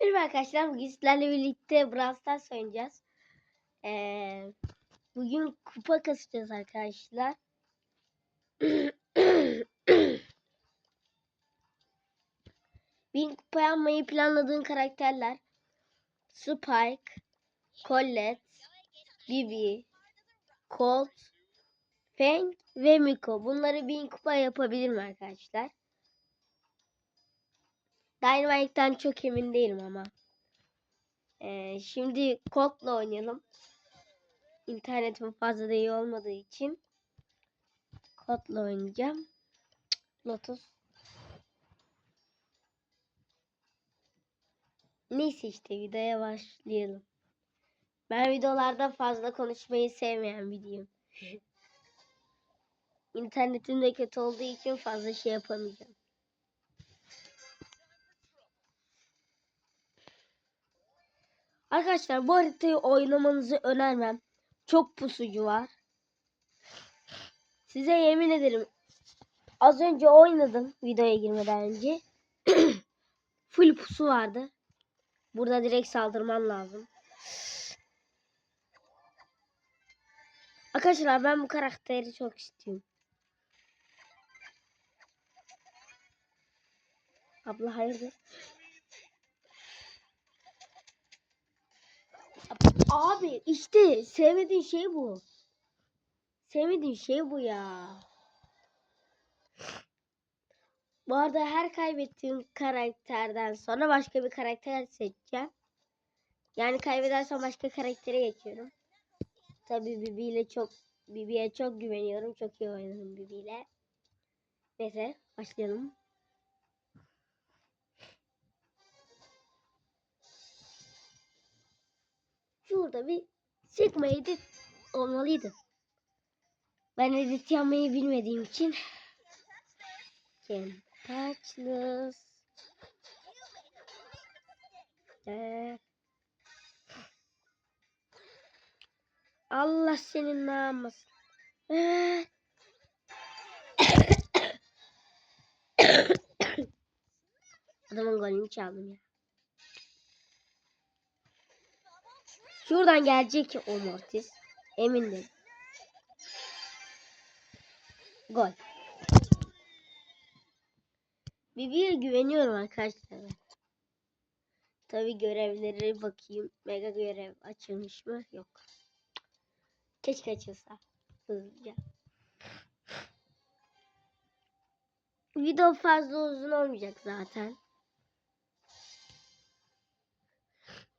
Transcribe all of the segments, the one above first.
Merhaba arkadaşlar. Bugün sizlerle birlikte Brawl Stars oynayacağız. Ee, bugün kupa kasacağız arkadaşlar. Bin kupa yapmayı planladığın karakterler Spike, Colette, Bibi, Colt, Fang ve Miko. Bunları bin kupa yapabilirim arkadaşlar. Dynamite'den çok emin değilim ama. Ee, şimdi Colt'la oynayalım. İnternetim fazla da iyi olmadığı için Colt'la oynayacağım. Lotus. Neyse işte videoya başlayalım. Ben videolarda fazla konuşmayı sevmeyen biriyim. İnternetim de kötü olduğu için fazla şey yapamayacağım. Arkadaşlar bu haritayı oynamanızı önermem. Çok pusucu var. Size yemin ederim. Az önce oynadım videoya girmeden önce. Full pusu vardı. Burada direkt saldırman lazım. Arkadaşlar ben bu karakteri çok istiyorum. Abla hayırdır? Abi işte sevmediğin şey bu. Sevmediğin şey bu ya. Bu arada her kaybettiğim karakterden sonra başka bir karakter seçeceğim. Yani kaybedersem başka karaktere geçiyorum. Tabii Bibi ile çok Bibi'ye çok güveniyorum. Çok iyi oynadım Bibi ile. Neyse başlayalım. Şurada bir Sigma edit olmalıydı. Ben edit yapmayı bilmediğim için Ee, Allah senin namus. Adamın golünü çaldım ya. Şuradan gelecek o Mortis. Emindim. Gol. Bibi'ye güveniyorum arkadaşlar. Tabi görevleri bakayım. Mega görev açılmış mı? Yok. Keşke açılsa. Hızlıca. Video fazla uzun olmayacak zaten.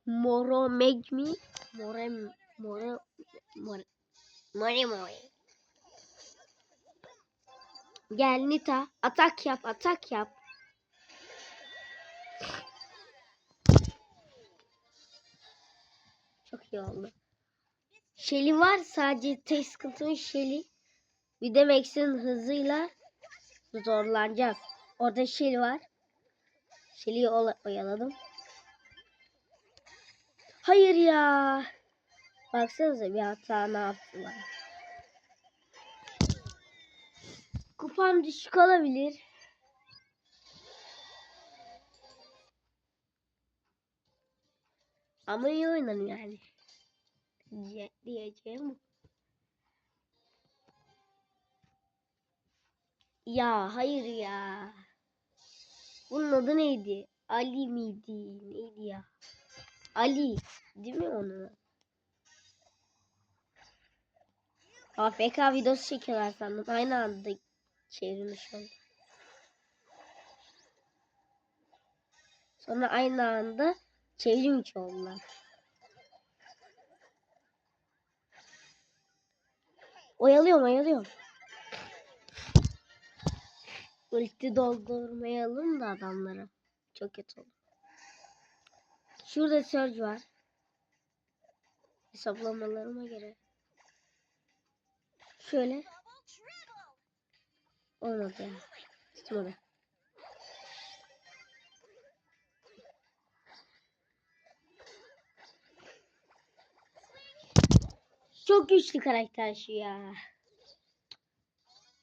Moro Megmi More More More More More. Gel Nita atak yap atak yap. Çok iyi oldu. Shelly var sadece tek sıkıntımız Shelly. Bir de Max'in hızıyla zorlanacağız. Orada Shelly var. Shelly'yi oyaladım Hayır ya. Baksanıza bir hata ne yaptılar. Kupam düşük olabilir. Ama iyi oynadım yani. Diye, diyeceğim. Ya hayır ya. Bunun adı neydi? Ali miydi? Neydi ya? Ali. Değil mi onu? AFK videosu çekiyorlar sandım. Aynı anda çevirmiş oldu. Sonra aynı anda çevirmiş oldular. Oyalıyorum oyalıyorum. Ulti doldurmayalım da adamlara. Çok kötü olur. Şurada Surge var. Hesaplamalarıma göre. Şöyle. Olmadı. Tutmadı. Çok güçlü karakter şu ya.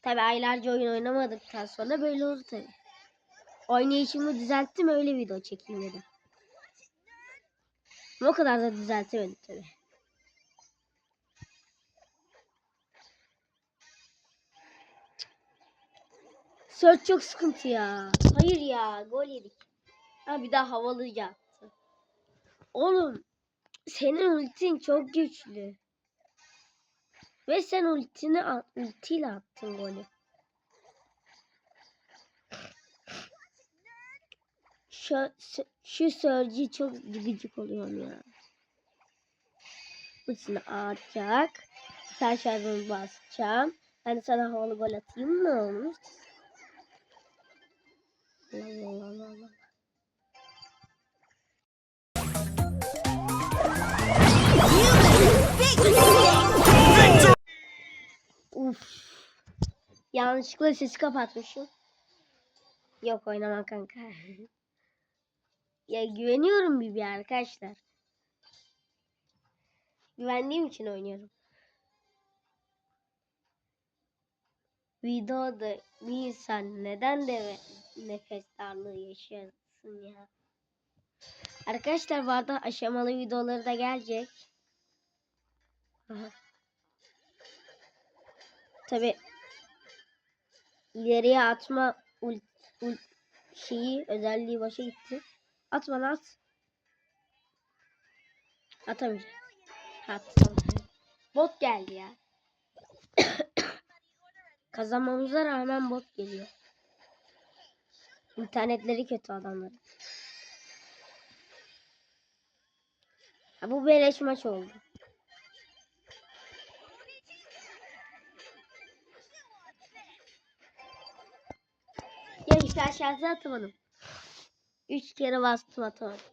Tabi aylarca oyun oynamadıktan sonra böyle oldu tabi. Oynayışımı düzelttim öyle video çekeyim dedim. Ama o kadar da düzeltemedim tabi. Search çok sıkıntı ya. Hayır ya gol yedik. Ha bir daha havalıca attı. Oğlum senin ultin çok güçlü. Ve sen ultini ultiyle attın golü. Şu, şu Surge'i çok gıcık oluyorum ya. Ultini atacak. Sen şarjını basacağım. Ben sana havalı gol atayım ne olmuş? Allah Allah Allah Allah. Uf. Yanlışlıkla sesi kapatmışım. Yok oynamam kanka. ya güveniyorum bir arkadaşlar. Güvendiğim için oynuyorum. Videoda bir insan neden de nefes darlığı yaşasın ya. Arkadaşlar bu arada aşamalı videoları da gelecek. Tabi ileriye atma ult, ult şeyi özelliği başa gitti. At bana at. Atamayacağım. At. Bot geldi ya. Kazanmamıza rağmen bot geliyor. İnternetleri kötü adamların. Ha, bu beleş maç oldu. Ya işte aşağıya atamadım. Üç kere bastım atamadım.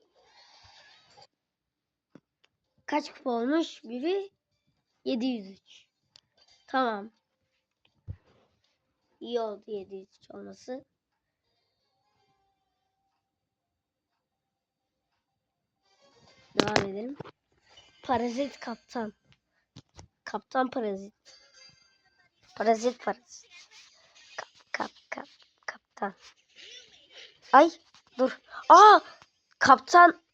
Kaç kupa olmuş? Biri 703. Tamam. İyi oldu 703 olması. Devam edelim. Parazit kaptan. Kaptan parazit. Parazit parazit. Kap kap kap kaptan. Ay dur. Aa kaptan.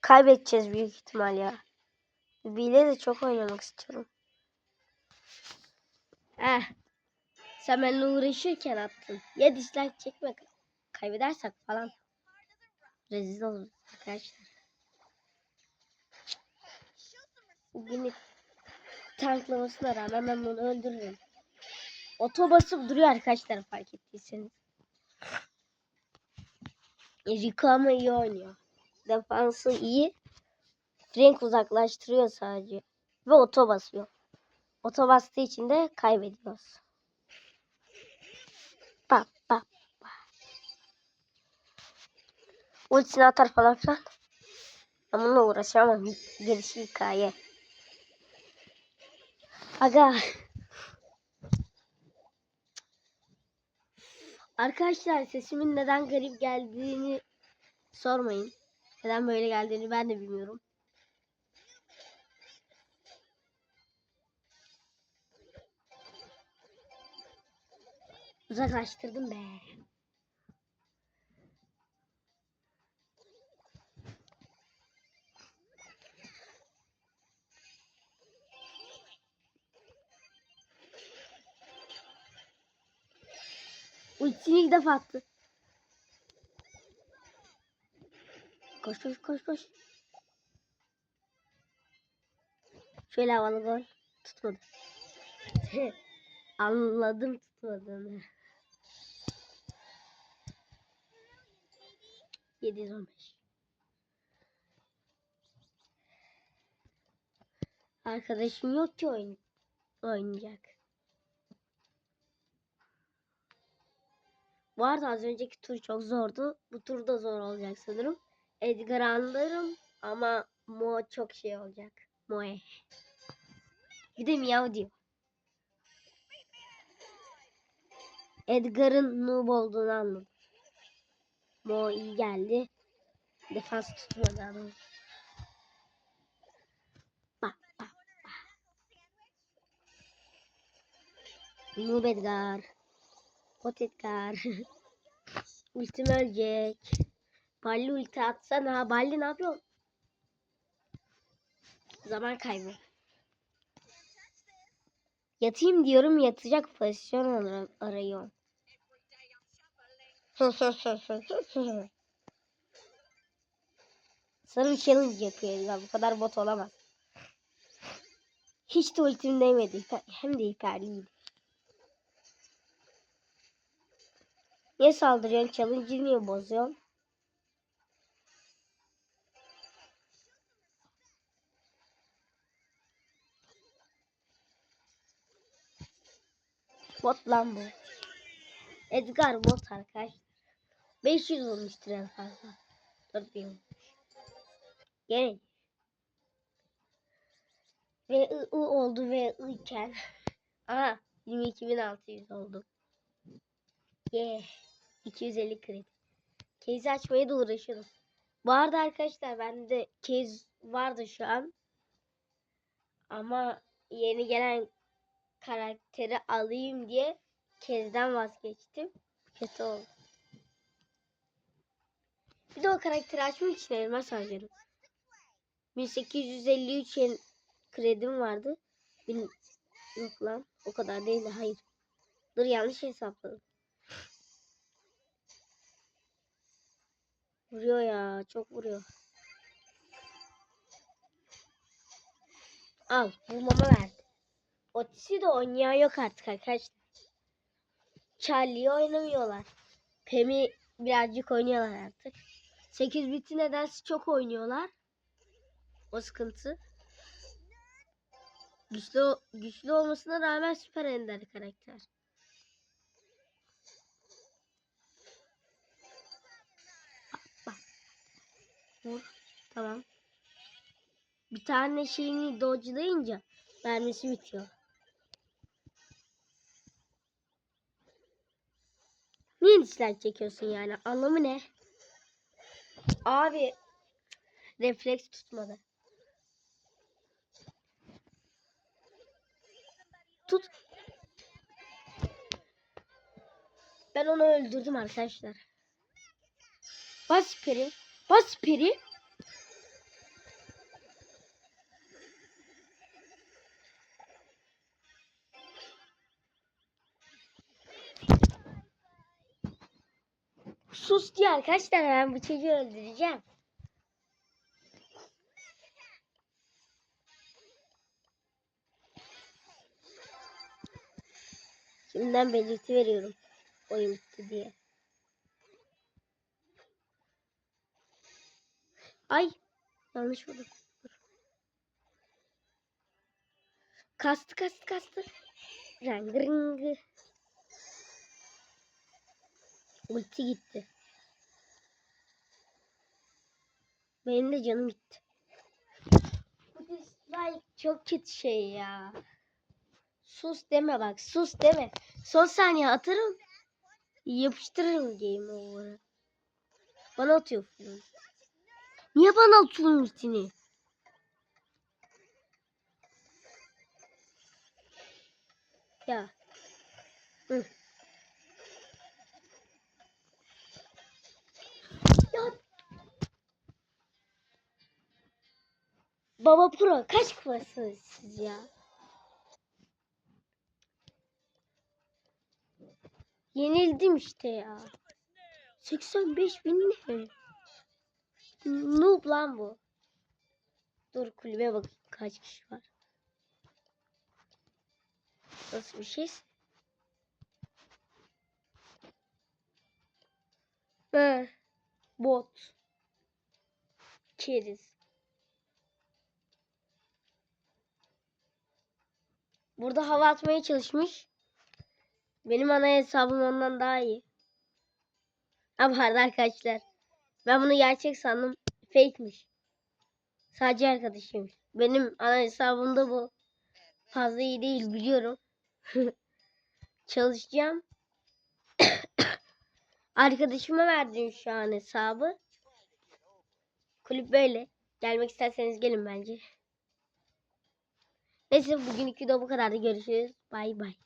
Kaybedeceğiz büyük ihtimal ya. Bile de çok oynamak istiyorum. Eh. Sen benimle uğraşırken attın. Ya dislike çekme. Kaybedersek falan. Rezil oluruz arkadaşlar. Bugün tanklamasına rağmen ben bunu öldürürüm. Oto basıp duruyor arkadaşlar fark ettiyseniz. Rico iyi oynuyor. Defansı iyi. Frank uzaklaştırıyor sadece. Ve oto basıyor. Oto bastığı için de kaybediyoruz. Bak bak bak. Ultisini atar falan filan. Ben bununla uğraşamam. Gerisi hikaye. Aga. Arkadaşlar sesimin neden garip geldiğini sormayın. Neden böyle geldiğini ben de bilmiyorum. Uzaklaştırdım be. Ultisini ilk defa attı. Koş koş koş koş. Şöyle havalı gol. Tutmadı. Anladım tutmadığını. 715. Arkadaşım yok ki oyun oynayacak. vardı az önceki tur çok zordu. Bu tur da zor olacak sanırım. Edgar anlarım ama Mo çok şey olacak. Moe. Bir de miyav diyor. Edgar'ın noob olduğunu anladım. Mo iyi geldi. Defans tutmadı adamı. Noob Edgar. Bot Edgar. Ultim ölecek. Balli ulti atsana. Balli ne yapıyor? Zaman kaybı. Yatayım diyorum yatacak pozisyon ar- arıyorum. Sarı challenge yapıyor ya bu kadar bot olamaz. Hiç de ultim değmedi. Hem de hiperliydi. Niye saldırıyorsun? Challenge'ı niye bozuyorsun? Bot lan bu. Edgar bot arkadaşlar. 500 olmuştur en fazla. 4000 olmuş. Gene. Ve I, I oldu ve I iken. Aha 22600 oldu. Yeah. 250 kredi. Case açmaya da uğraşıyorum. Bu arada arkadaşlar bende case vardı şu an. Ama yeni gelen karakteri alayım diye kezden vazgeçtim. Kötü oldu. Bir de o karakteri açmak için elmas harcadım. 1853 yen kredim vardı. Bin... Yok lan o kadar değil de hayır. Dur yanlış hesapladım. Vuruyor ya çok vuruyor. Al bulmama verdi. Otisi de oynayan yok artık arkadaşlar. Charlie'yi oynamıyorlar. Pem'i birazcık oynuyorlar artık. 8 biti nedense çok oynuyorlar. O sıkıntı. Güçlü, güçlü olmasına rağmen süper ender karakter. Vur. Tamam. Bir tane şeyini dodge'layınca mermisi bitiyor. Niye dislike çekiyorsun yani? Anlamı ne? Abi refleks tutmadı. Tut. Ben onu öldürdüm arkadaşlar. Bas peri. Bas peri. Sus diye arkadaşlar ben bu çocuğu öldüreceğim. Şimdiden belirti veriyorum. Oyun bitti diye. Ay yanlış. Dur. Kastı kastı kastı. Rang ring. Ulti gitti. Benim de canım gitti. Bu dislike çok kötü şey ya. Sus deme bak sus deme. Son saniye atarım. Yapıştırırım game over'ı. Bana atıyor falan. Niye bana atıyorsun ultini? Ya. Hı. Ya. Baba Pro kaç kupasınız siz ya? Yenildim işte ya. 85 bin ne? Noob lan bu. Dur kulübe bak kaç kişi var. Nasıl bir şey? He. Bot. Keriz. Burada hava atmaya çalışmış. Benim ana hesabım ondan daha iyi. Ha pardon arkadaşlar. Ben bunu gerçek sandım. Fake'miş. Sadece arkadaşıymış. Benim ana hesabımda bu. Fazla iyi değil biliyorum. Çalışacağım. Arkadaşıma verdim şu an hesabı. Kulüp böyle. Gelmek isterseniz gelin bence. Neyse bugünkü de bu kadardı. Görüşürüz. Bay bay.